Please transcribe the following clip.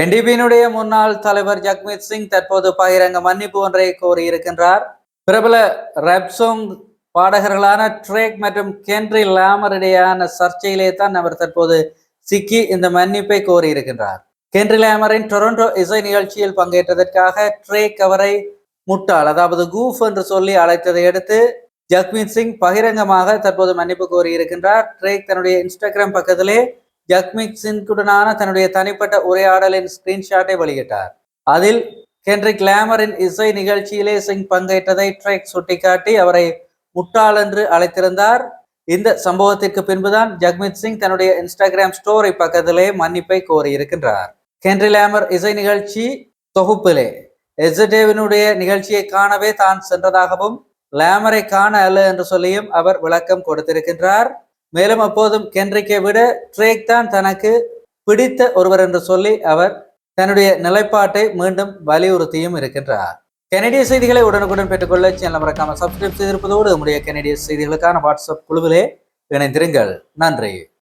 என்டிபியினுடைய முன்னாள் தலைவர் ஜக்மீத் சிங் தற்போது பகிரங்க மன்னிப்பு ஒன்றை கோரியிருக்கின்றார். பிரபல ரெப்சோங் சாங் பாடகர்களான ட்ரேக் மற்றும் கென்ரி லாமர் இடையான சர்ச்சையிலே தான் அவர் தற்போது சிக்கி இந்த மன்னிப்பை கோரியிருக்கின்றார். கென்ரி லாமரின் டொரண்டோ இசை நிகழ்ச்சியில் பங்கேற்றதற்காக ட்ரேக் அவரை முட்டாள் அதாவது கூஃப் என்று சொல்லி அழைத்ததை அடுத்து ஜக்மீத் சிங் பகிரங்கமாக தற்போது மன்னிப்பு கோரியிருக்கின்றார். ட்ரேக் தன்னுடைய இன்ஸ்டாகிராம் பக்கத்திலே ஜக்மித் சிங்குடனான தன்னுடைய தனிப்பட்ட உரையாடலின் ஸ்கிரீன்ஷாட்டை வெளியிட்டார். அதில் கென்ரிக் கிளாமரின் இசை நிகழ்ச்சியிலே சிங் பங்கேற்றதை ட்ரெக் சுட்டிக்காட்டி அவரை முட்டாள் என்று அழைத்திருந்தார். இந்த சம்பவத்திற்கு பின்புதான் ஜக்மித் சிங் தன்னுடைய இன்ஸ்டாகிராம் ஸ்டோரி பக்கத்திலே மன்னிப்பை கோரியிருக்கின்றார். ஹென்ரி லேமர் இசை நிகழ்ச்சி தொகுப்பிலே எஸ்டேவினுடைய நிகழ்ச்சியை காணவே தான் சென்றதாகவும் லேமரை காண அல்ல என்று சொல்லியும் அவர் விளக்கம் கொடுத்திருக்கின்றார். மேலும் அப்போதும் கென்ரிக்கை விட ட்ரேக் தான் தனக்கு பிடித்த ஒருவர் என்று சொல்லி அவர் தன்னுடைய நிலைப்பாட்டை மீண்டும் வலியுறுத்தியும் இருக்கின்றார். கெனடிய செய்திகளை உடனுக்குடன் பெற்றுக்கொள்ள சேனல் மறக்காம சப்ஸ்கிரைப் செய்திருப்பதோடு நம்முடைய கெனடிய செய்திகளுக்கான வாட்ஸ்அப் குழுவிலே இணைந்திருங்கள். நன்றி.